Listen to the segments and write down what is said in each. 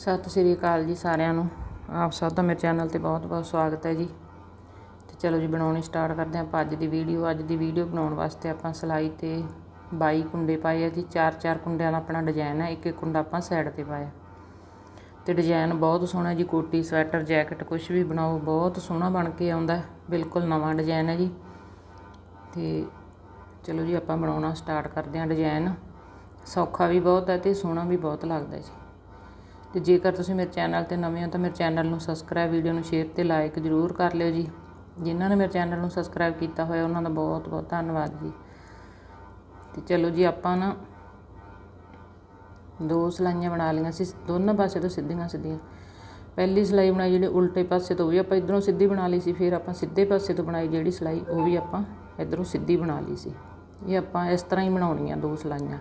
ਸਤਿ ਸ਼੍ਰੀ ਅਕਾਲ ਜੀ ਸਾਰਿਆਂ ਨੂੰ। ਆਪ ਸਭ ਦਾ ਮੇਰੇ ਚੈਨਲ ਤੇ ਬਹੁਤ-ਬਹੁਤ ਸਵਾਗਤ ਹੈ ਜੀ। ਤੇ ਚਲੋ ਜੀ, ਬਣਾਉਣੀ ਸਟਾਰਟ ਕਰਦੇ ਹਾਂ ਆਪਾਂ ਅੱਜ ਦੀ ਵੀਡੀਓ। ਅੱਜ ਦੀ ਵੀਡੀਓ ਬਣਾਉਣ ਵਾਸਤੇ ਆਪਾਂ ਸਿਲਾਈ ਤੇ 22 ਕੁੰਡੇ ਪਾਏ ਆ ਜੀ। ਚਾਰ ਚਾਰ ਕੁੰਡਿਆਂ ਦਾ ਆਪਣਾ ਡਿਜ਼ਾਈਨ ਹੈ। ਇੱਕ ਇੱਕ ਕੁੰਡਾ ਆਪਾਂ ਸਾਈਡ ਤੇ ਪਾਇਆ। ਤੇ ਡਿਜ਼ਾਈਨ ਬਹੁਤ ਸੋਹਣਾ ਜੀ। ਕੋਟੀ, ਸਵੈਟਰ, ਜੈਕਟ ਕੁਝ ਵੀ ਬਣਾਓ, ਬਹੁਤ ਸੋਹਣਾ ਬਣ ਕੇ ਆਉਂਦਾ ਬਿਲਕੁਲ ਨਵਾਂ ਡਿਜ਼ਾਈਨ ਹੈ ਜੀ। ਤੇ ਚਲੋ ਜੀ, ਆਪਾਂ ਬਣਾਉਣਾ ਸਟਾਰਟ ਕਰਦੇ ਹਾਂ ਡਿਜ਼ਾਈਨ ਸੌਖਾ ਵੀ ਬਹੁਤ ਹੈ ਤੇ ਸੋਹਣਾ ਵੀ ਬਹੁਤ ਲੱਗਦਾ ਜੀ। ਤੇ ਜੇਕਰ ਤੁਸੀਂ ਮੇਰੇ ਚੈਨਲ ਤੇ ਨਵੇਂ ਹੋ ਤਾਂ ਮੇਰੇ ਚੈਨਲ ਨੂੰ ਸਬਸਕ੍ਰਾਈਬ ਵੀਡੀਓ ਨੂੰ ਸ਼ੇਅਰ ਤੇ ਲਾਈਕ ਜ਼ਰੂਰ ਕਰ ਲਿਓ ਜੀ। ਜਿਨ੍ਹਾਂ ਨੇ ਮੇਰੇ ਚੈਨਲ ਨੂੰ ਸਬਸਕ੍ਰਾਈਬ ਕੀਤਾ ਹੋਇਆ, ਉਹਨਾਂ ਦਾ ਬਹੁਤ ਬਹੁਤ ਧੰਨਵਾਦ ਜੀ। ਤੇ ਚਲੋ ਜੀ, ਆਪਾਂ ਨਾ ਦੋ ਸਲਾਈਆਂ ਬਣਾ ਲਈਆਂ ਸੀ, ਦੋਨਾਂ ਪਾਸੇ ਤੋਂ ਸਿੱਧੀਆਂ ਸਿੱਧੀਆਂ। ਪਹਿਲੀ ਸਲਾਈ ਬਣਾਈ ਜਿਹੜੀ ਉਲਟੇ ਪਾਸੇ ਤੋਂ ਵੀ ਆਪਾਂ ਇਧਰੋਂ ਸਿੱਧੀ ਬਣਾ ਲਈ ਸੀ, ਫਿਰ ਆਪਾਂ ਸਿੱਧੇ ਪਾਸੇ ਤੋਂ ਬਣਾਈ ਜਿਹੜੀ ਸਲਾਈ, ਉਹ ਵੀ ਆਪਾਂ ਇਧਰੋਂ ਸਿੱਧੀ ਬਣਾ ਲਈ ਸੀ। ਇਹ ਆਪਾਂ ਇਸ ਤਰ੍ਹਾਂ ਹੀ ਬਣਾਉਣੀਆਂ ਦੋ ਸਲਾਈਆਂ।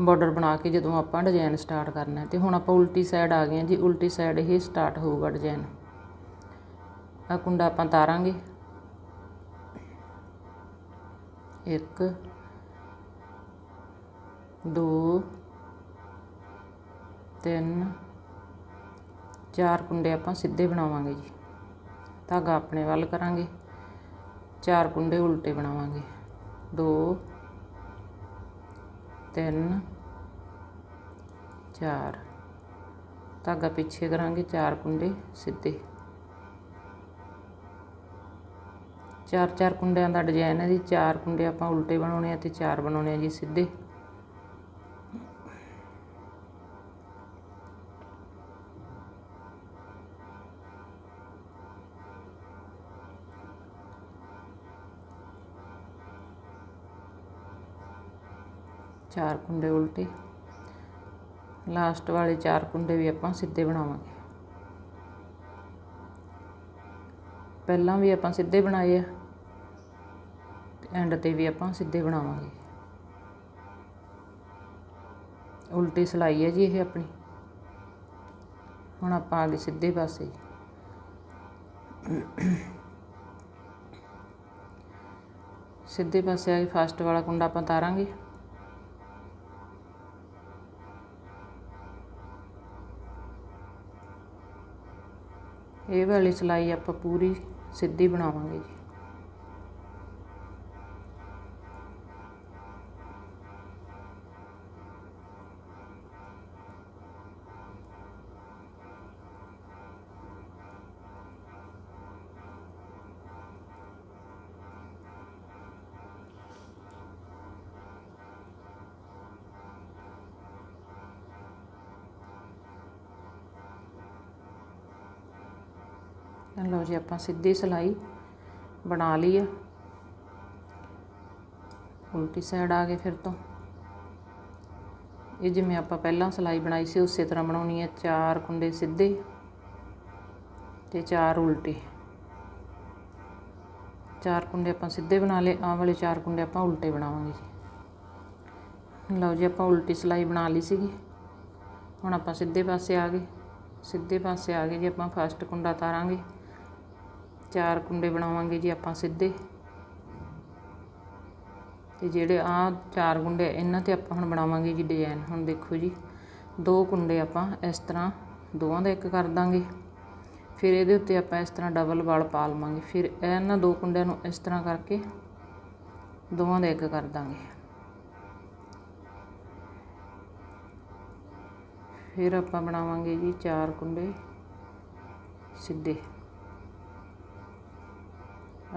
ਬਾਰਡਰ ਬਣਾ ਕੇ ਜਦੋਂ ਆਪਾਂ ਡਿਜ਼ਾਈਨ ਸਟਾਰਟ ਕਰਨਾ ਹੈ। ਤੇ ਹੁਣ ਆਪਾਂ ਉਲਟੀ ਸਾਈਡ ਆ ਗਏ ਹਾਂ ਜੀ। ਉਲਟੀ ਸਾਈਡ ਇਹ ਸਟਾਰਟ ਹੋਊਗਾ ਡਿਜ਼ਾਈਨ ਆ ਕੁੰਡਾ ਆਪਾਂ ਤਾਰਾਂਗੇ। ਇੱਕ, ਦੋ, ਤਿੰਨ, ਚਾਰ ਕੁੰਡੇ ਆਪਾਂ ਸਿੱਧੇ ਬਣਾਵਾਂਗੇ ਜੀ। ਧਾਗਾ ਆਪਣੇ ਵੱਲ ਕਰਾਂਗੇ। ਚਾਰ ਕੁੰਡੇ ਉਲਟੇ ਬਣਾਵਾਂਗੇ। ਦੋ ਤਿੰਨ, ਚਾਰ। ਧਾਗਾ ਪਿੱਛੇ ਕਰਾਂਗੇ, ਚਾਰ ਕੁੰਡੇ ਸਿੱਧੇ। ਚਾਰ ਚਾਰ ਕੁੰਡਿਆਂ ਦਾ ਡਿਜ਼ਾਈਨ ਹੈ ਜੀ, ਚਾਰ ਕੁੰਡੇ ਆਪਾਂ ਉਲਟੇ ਬਣਾਉਣੇ ਆ ਤੇ ਚਾਰ ਬਣਾਉਣੇ ਆ ਜੀ ਸਿੱਧੇ। ਚਾਰ ਕੁੰਡੇ ਉਲਟੇ। ਲਾਸਟ ਵਾਲੇ ਚਾਰ ਕੁੰਡੇ ਵੀ ਆਪਾਂ ਸਿੱਧੇ ਬਣਾਵਾਂਗੇ। ਪਹਿਲਾਂ ਵੀ ਆਪਾਂ ਸਿੱਧੇ ਬਣਾਏ ਆ ਤੇ ਐਂਡ ਤੇ ਵੀ ਆਪਾਂ ਸਿੱਧੇ ਬਣਾਵਾਂਗੇ। ਉਲਟੀ ਸਲਾਈ ਹੈ ਜੀ ਇਹ ਆਪਣੀ। ਹੁਣ ਆਪਾਂ ਆ ਗਏ ਸਿੱਧੇ ਪਾਸੇ। ਸਿੱਧੇ ਪਾਸੇ ਆ ਕੇ ਫਸਟ ਵਾਲਾ ਕੁੰਡਾ ਆਪਾਂ ਤਾਰਾਂਗੇ। ਇਹ ਵਾਲੀ ਸਿਲਾਈ ਆਪਾਂ ਪੂਰੀ ਸਿੱਧੀ ਬਣਾਵਾਂਗੇ ਜੀ। ਲਓ ਜੀ, ਆਪਾਂ ਸਿੱਧੀ ਸਲਾਈ ਬਣਾ ਲਈ ਆ। ਉਲਟੀ ਸਾਈਡ ਆ ਗਏ ਫਿਰ ਤੋਂ। ਇਹ ਜਿਵੇਂ ਆਪਾਂ ਪਹਿਲਾਂ ਸਲਾਈ ਬਣਾਈ ਸੀ, ਉਸੇ ਤਰ੍ਹਾਂ ਬਣਾਉਣੀ ਹੈ ਚਾਰ ਕੁੰਡੇ ਸਿੱਧੇ ਤੇ ਚਾਰ ਉਲਟੇ। ਚਾਰ ਕੁੰਡੇ ਆਪਾਂ ਸਿੱਧੇ ਬਣਾ ਲਏ, ਆਹ ਵਾਲੇ ਚਾਰ ਕੁੰਡੇ ਆਪਾਂ ਉਲਟੇ ਬਣਾਵਾਂਗੇ ਜੀ। ਲਓ ਜੀ, ਆਪਾਂ ਉਲਟੀ ਸਲਾਈ ਬਣਾ ਲਈ ਸੀਗੀ। ਹੁਣ ਆਪਾਂ ਸਿੱਧੇ ਪਾਸੇ ਆ ਗਏ। ਸਿੱਧੇ ਪਾਸੇ ਆ ਗਏ ਜੀ, ਆਪਾਂ ਫਸਟ ਕੁੰਡਾ ਤਾਰਾਂਗੇ। ਚਾਰ ਕੁੰਡੇ ਬਣਾਵਾਂਗੇ ਜੀ ਆਪਾਂ ਸਿੱਧੇ। ਤੇ ਜਿਹੜੇ ਆ ਚਾਰ ਕੁੰਡੇ ਇਹਨਾਂ ਤੇ ਆਪਾਂ ਹੁਣ ਬਣਾਵਾਂਗੇ ਜੀ ਡਿਜ਼ਾਈਨ ਹੁਣ ਦੇਖੋ ਜੀ, ਦੋ ਕੁੰਡੇ ਆਪਾਂ ਇਸ ਤਰ੍ਹਾਂ ਦੋਵਾਂ ਦਾ ਇੱਕ ਕਰ ਦਾਂਗੇ। ਫਿਰ ਇਹਦੇ ਉੱਤੇ ਆਪਾਂ ਇਸ ਤਰ੍ਹਾਂ ਡਬਲ ਵਾਲ ਪਾ ਲਵਾਂਗੇ। ਫਿਰ ਇਹਨਾਂ ਦੋ ਕੁੰਡਿਆਂ ਨੂੰ ਇਸ ਤਰ੍ਹਾਂ ਕਰਕੇ ਦੋਵਾਂ ਦਾ ਇੱਕ ਕਰ ਦਾਂਗੇ। ਫਿਰ ਆਪਾਂ ਬਣਾਵਾਂਗੇ ਜੀ ਚਾਰ ਕੁੰਡੇ ਸਿੱਧੇ।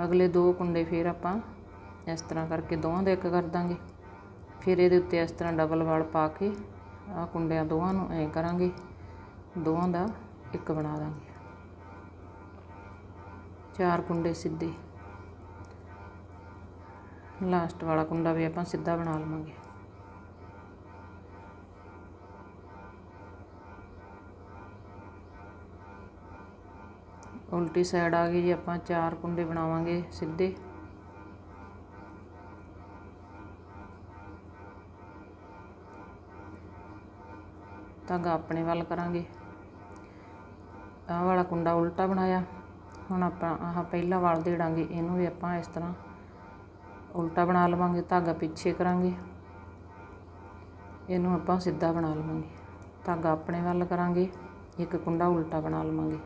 ਅਗਲੇ ਦੋ ਕੁੰਡੇ ਫਿਰ ਆਪਾਂ ਇਸ ਤਰ੍ਹਾਂ ਕਰਕੇ ਦੋਵਾਂ ਦਾ ਇੱਕ ਕਰ ਦਾਂਗੇ। ਫਿਰ ਇਹਦੇ ਉੱਤੇ ਇਸ ਤਰ੍ਹਾਂ ਡਬਲ ਵਾਲ ਪਾ ਕੇ ਆਹ ਕੁੰਡਿਆਂ ਦੋਵਾਂ ਨੂੰ ਐਂ ਕਰਾਂਗੇ। ਦੋਵਾਂ ਦਾ ਇੱਕ ਬਣਾ ਦਾਂਗੇ। ਚਾਰ ਕੁੰਡੇ ਸਿੱਧੇ। ਲਾਸਟ ਵਾਲਾ ਕੁੰਡਾ ਵੀ ਆਪਾਂ ਸਿੱਧਾ ਬਣਾ ਲਵਾਂਗੇ। ਉਲਟੀ ਸਾਈਡ ਆ ਗਈ ਜੀ, ਆਪਾਂ ਚਾਰ ਕੁੰਡੇ ਬਣਾਵਾਂਗੇ ਸਿੱਧੇ। ਧਾਗਾ ਆਪਣੇ ਵੱਲ ਕਰਾਂਗੇ। ਆਹ ਵਾਲਾ ਕੁੰਡਾ ਉਲਟਾ ਬਣਾਇਆ। ਹੁਣ ਆਪਾਂ ਆਹ ਪਹਿਲਾ ਵਾਲ ਦੇੜਾਂਗੇ, ਇਹਨੂੰ ਵੀ ਆਪਾਂ ਇਸ ਤਰ੍ਹਾਂ ਉਲਟਾ ਬਣਾ ਲਵਾਂਗੇ, ਧਾਗਾ ਪਿੱਛੇ ਕਰਾਂਗੇ। ਇਹਨੂੰ ਆਪਾਂ ਸਿੱਧਾ ਬਣਾ ਲਵਾਂਗੇ। ਧਾਗਾ ਆਪਣੇ ਵੱਲ ਕਰਾਂਗੇ, ਇੱਕ ਕੁੰਡਾ ਉਲਟਾ ਬਣਾ ਲਵਾਂਗੇ।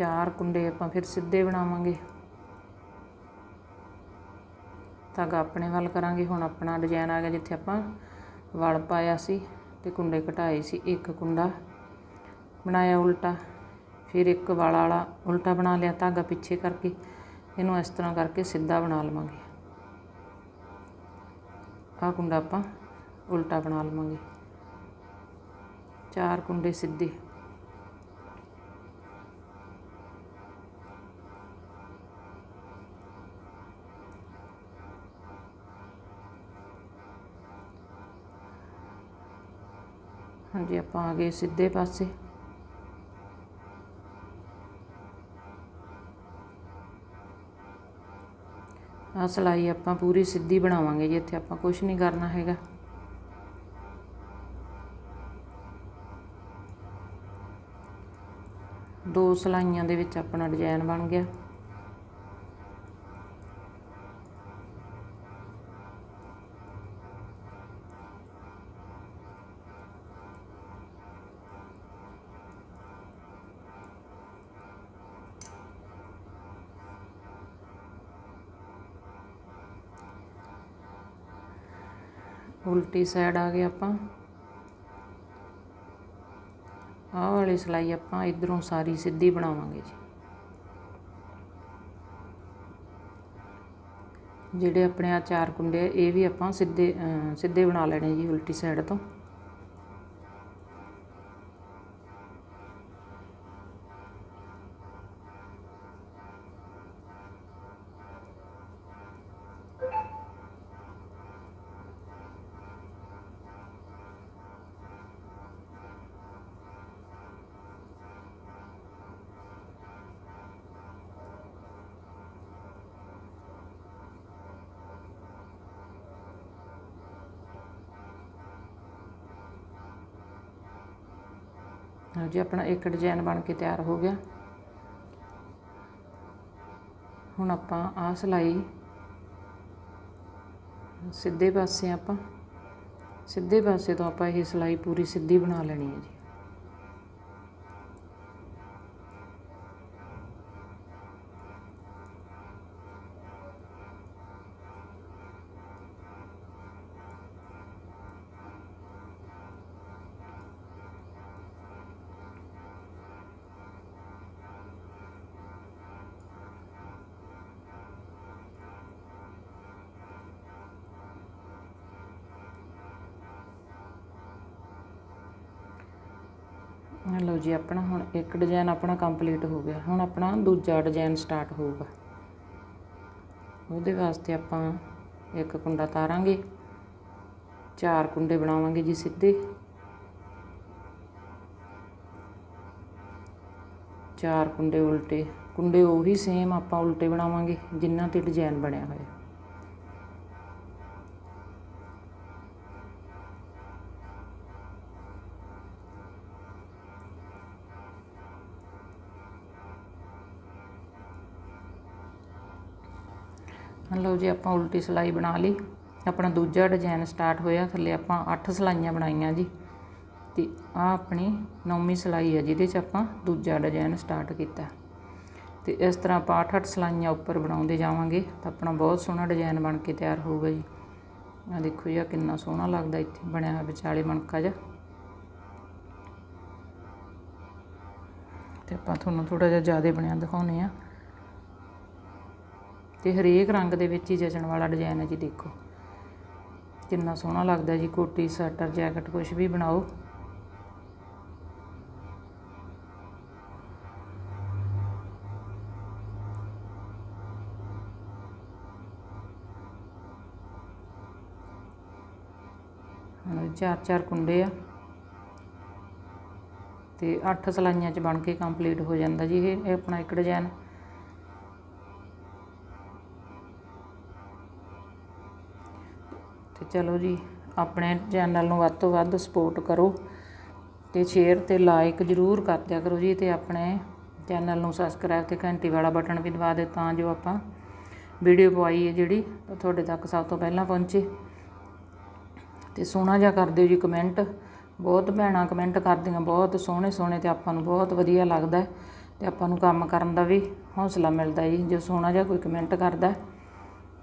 ਚਾਰ ਕੁੰਡੇ ਆਪਾਂ ਫਿਰ ਸਿੱਧੇ ਬਣਾਵਾਂਗੇ। ਧਾਗਾ ਆਪਣੇ ਵੱਲ ਕਰਾਂਗੇ। ਹੁਣ ਆਪਣਾ ਡਿਜ਼ਾਈਨ ਆ ਗਿਆ ਜਿੱਥੇ ਆਪਾਂ ਵਲ ਪਾਇਆ ਸੀ ਤੇ ਕੁੰਡੇ ਘਟਾਏ ਸੀ। ਇੱਕ ਕੁੰਡਾ ਬਣਾਇਆ ਉਲਟਾ, ਫਿਰ ਇੱਕ ਵਲ ਵਾਲਾ ਉਲਟਾ ਬਣਾ ਲਿਆ ਧਾਗਾ ਪਿੱਛੇ ਕਰਕੇ। ਇਹਨੂੰ ਇਸ ਤਰ੍ਹਾਂ ਕਰਕੇ ਸਿੱਧਾ ਬਣਾ ਲਵਾਂਗੇ। ਆਹ ਕੁੰਡਾ ਆਪਾਂ ਉਲਟਾ ਬਣਾ ਲਵਾਂਗੇ। ਚਾਰ ਕੁੰਡੇ ਸਿੱਧੇ। ਹਾਂਜੀ, ਆਪਾਂ ਆ ਗਏ ਸਿੱਧੇ ਪਾਸੇ। ਆ ਸਲਾਈ ਆਪਾਂ ਪੂਰੀ ਸਿੱਧੀ ਬਣਾਵਾਂਗੇ ਜੀ, ਇੱਥੇ ਆਪਾਂ ਕੁਝ ਨਹੀਂ ਕਰਨਾ ਹੈਗਾ। ਦੋ ਸਲਾਈਆਂ ਦੇ ਵਿੱਚ ਆਪਣਾ ਡਿਜ਼ਾਈਨ ਬਣ ਗਿਆ। ਉਲਟੀ ਸਾਈਡ ਆ ਗਏ ਆਪਾਂ। ਆਹ ਵਾਲੀ ਸਲਾਈ ਆਪਾਂ ਇਧਰੋਂ ਸਾਰੀ ਸਿੱਧੀ ਬਣਾਵਾਂਗੇ ਜੀ। ਜਿਹੜੇ ਆਪਣੇ ਆ ਚਾਰ ਕੁੰਡੇ ਇਹ ਵੀ ਆਪਾਂ ਸਿੱਧੇ ਸਿੱਧੇ ਬਣਾ ਲੈਣੇ ਜੀ ਉਲਟੀ ਸਾਈਡ ਤੋਂ। ਹਾਂ ਜੀ, ਆਪਣਾ ਇੱਕ ਡਿਜ਼ਾਈਨ ਬਣ ਕੇ ਤਿਆਰ ਹੋ ਗਿਆ। ਹੁਣ ਆਪਾਂ ਆਹ ਸਲਾਈ, ਸਿੱਧੇ ਪਾਸੇ ਆਪਾਂ, ਸਿੱਧੇ ਪਾਸੇ ਤੋਂ ਆਪਾਂ ਇਹ ਸਲਾਈ ਪੂਰੀ ਸਿੱਧੀ ਬਣਾ ਲੈਣੀ ਹੈ ਜੀ। ਲਓ ਜੀ, ਆਪਣਾ ਹੁਣ ਇੱਕ ਡਿਜ਼ਾਈਨ ਆਪਣਾ ਕੰਪਲੀਟ ਹੋ ਗਿਆ। ਹੁਣ ਆਪਣਾ ਦੂਜਾ ਡਿਜ਼ਾਈਨ ਸਟਾਰਟ ਹੋਊਗਾ। ਉਹਦੇ ਵਾਸਤੇ ਆਪਾਂ ਇੱਕ ਕੁੰਡਾ ਤਾਰਾਂਗੇ, ਚਾਰ ਕੁੰਡੇ ਬਣਾਵਾਂਗੇ ਜੀ ਸਿੱਧੇ। ਚਾਰ ਕੁੰਡੇ ਉਲਟੇ। ਕੁੰਡੇ ਉਹੀ ਸੇਮ ਆਪਾਂ ਉਲਟੇ ਬਣਾਵਾਂਗੇ ਜਿਨ੍ਹਾਂ ਤੇ ਡਿਜ਼ਾਈਨ ਬਣਿਆ ਹੋਇਆ। ਲਓ ਜੀ ਆਪਾਂ ਉਲਟੀ ਸਲਾਈ ਬਣਾ ਲਈ, ਆਪਣਾ ਦੂਜਾ ਡਿਜ਼ਾਈਨ ਸਟਾਰਟ ਹੋਇਆ, ਥੱਲੇ ਆਪਾਂ 8 ਸਲਾਈਆਂ ਬਣਾਈਆਂ ਜੀ। ਤੇ ਆ ਆਪਣੀ ਨੌਵੀਂ ਸਲਾਈ ਹੈ ਜਿਹਦੇ 'ਚ ਆਪਾਂ ਦੂਜਾ ਡਿਜ਼ਾਈਨ ਸਟਾਰਟ ਕੀਤਾ। ਤੇ ਇਸ ਤਰ੍ਹਾਂ ਆਪਾਂ 8-8 ਸਲਾਈਆਂ ਉੱਪਰ ਬਣਾਉਂਦੇ ਜਾਵਾਂਗੇ, ਤਾਂ ਆਪਣਾ ਬਹੁਤ ਸੋਹਣਾ ਡਿਜ਼ਾਈਨ ਬਣ ਕੇ ਤਿਆਰ ਹੋਊਗਾ ਜੀ। ਆ ਦੇਖੋ ਜੀ, ਆਹ ਕਿੰਨਾ ਸੋਹਣਾ ਲੱਗਦਾ ਇੱਥੇ, ਬਣਿਆ ਹੋਇਆ ਵਿਚਾਲੇ ਮਣਕਾ ਜਿਹਾ। ਤੇ ਆਪਾਂ ਤੁਹਾਨੂੰ ਥੋੜਾ ਜਿਹਾ ਜ਼ਿਆਦਾ ਬਣਿਆ ਦਿਖਾਉਨੇ ਆ ਤੇ ਹਰੇਕ ਰੰਗ ਦੇ ਵਿੱਚ ਹੀ ਜਚਣ ਵਾਲਾ ਡਿਜ਼ਾਈਨ ਹੈ ਜੀ ਦੇਖੋ। ਕਿੰਨਾ ਸੋਹਣਾ ਲੱਗਦਾ ਜੀ, ਕੋਟੀ, ਸਵੈਟਰ, ਜੈਕਟ ਕੁਝ ਵੀ ਬਣਾਓ। ਚਾਰ ਚਾਰ ਕੁੰਡੇ ਆ। ਤੇ 8 ਸਲਾਈਆਂ ਚ ਬਣ ਕੇ ਕੰਪਲੀਟ ਹੋ ਜਾਂਦਾ ਜੀ ਇਹ ਇਹ ਆਪਣਾ ਇੱਕ ਡਿਜ਼ਾਈਨ ਤੇ ਚਲੋ ਜੀ, ਆਪਣੇ ਚੈਨਲ ਨੂੰ ਵੱਧ ਤੋਂ ਵੱਧ ਸਪੋਰਟ ਕਰੋ ਤੇ ਸ਼ੇਅਰ ਤੇ ਲਾਈਕ ਜ਼ਰੂਰ ਕਰ ਦਿਆ ਕਰੋ ਜੀ ਤੇ ਆਪਣੇ ਚੈਨਲ ਨੂੰ ਸਬਸਕ੍ਰਾਈਬ ਤੇ ਘੰਟੀ ਵਾਲਾ ਬਟਨ ਵੀ ਦਬਾ ਦਿਓ ਤਾਂ ਜੋ ਆਪਾਂ ਵੀਡੀਓ ਪਵਾਈ ਹੈ ਜਿਹੜੀ ਉਹ ਤੁਹਾਡੇ ਤੱਕ ਸਭ ਤੋਂ ਪਹਿਲਾਂ ਪਹੁੰਚੇ। ਤੇ ਸੋਹਣਾ ਜਿਹਾ ਕਰ ਦਿਓ ਜੀ ਕਮੈਂਟ ਬਹੁਤ ਭੈਣਾਂ ਕਮੈਂਟ ਕਰਦੀਆਂ, ਬਹੁਤ ਸੋਹਣੇ ਸੋਹਣੇ ਤੇ ਆਪਾਂ ਨੂੰ ਬਹੁਤ ਵਧੀਆ ਲੱਗਦਾ ਹੈ ਤੇ ਆਪਾਂ ਨੂੰ ਕੰਮ ਕਰਨ ਦਾ ਵੀ ਹੌਸਲਾ ਮਿਲਦਾ ਜੀ। ਜੋ ਸੋਹਣਾ ਜਿਹਾ ਕੋਈ ਕਮੈਂਟ ਕਰਦਾ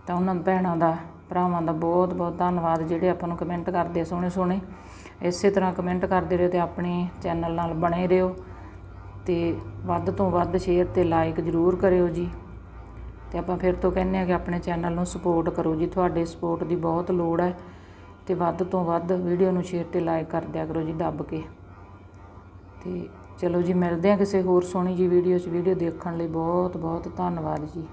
ਤਾਂ ਉਹਨਾਂ ਭੈਣਾਂ ਦਾ ਭਰਾਵਾਂ ਦਾ ਬਹੁਤ ਬਹੁਤ ਧੰਨਵਾਦ। ਜਿਹੜੇ ਆਪਾਂ ਨੂੰ ਕਮੈਂਟ ਕਰਦੇ ਆ ਸੋਹਣੇ ਸੋਹਣੇ, ਇਸੇ ਤਰ੍ਹਾਂ ਕਮੈਂਟ ਕਰਦੇ ਰਹੋ ਤੇ ਆਪਣੇ ਚੈਨਲ ਨਾਲ ਬਣੇ ਰਹੋ ਤੇ ਵੱਧ ਤੋਂ ਵੱਧ ਸ਼ੇਅਰ ਤੇ ਲਾਈਕ ਜ਼ਰੂਰ ਕਰਿਓ ਜੀ। ਤੇ ਆਪਾਂ ਫਿਰ ਤੋਂ ਕਹਿੰਦੇ ਆ ਕਿ ਆਪਣੇ ਚੈਨਲ ਨੂੰ ਸਪੋਰਟ ਕਰੋ ਜੀ। ਤੁਹਾਡੇ ਸਪੋਰਟ ਦੀ ਬਹੁਤ ਲੋੜ ਹੈ ਤੇ ਵੱਧ ਤੋਂ ਵੱਧ ਵੀਡੀਓ ਨੂੰ ਸ਼ੇਅਰ ਤੇ ਲਾਈਕ ਕਰ ਦਿਆ ਕਰੋ ਜੀ ਦੱਬ ਕੇ। ਤੇ ਚਲੋ ਜੀ, ਮਿਲਦੇ ਆ ਕਿਸੇ ਹੋਰ ਸੋਹਣੀ ਜੀ ਵੀਡੀਓ 'ਚ। ਵੀਡੀਓ ਦੇਖਣ ਲਈ ਬਹੁਤ ਬਹੁਤ ਧੰਨਵਾਦ ਜੀ।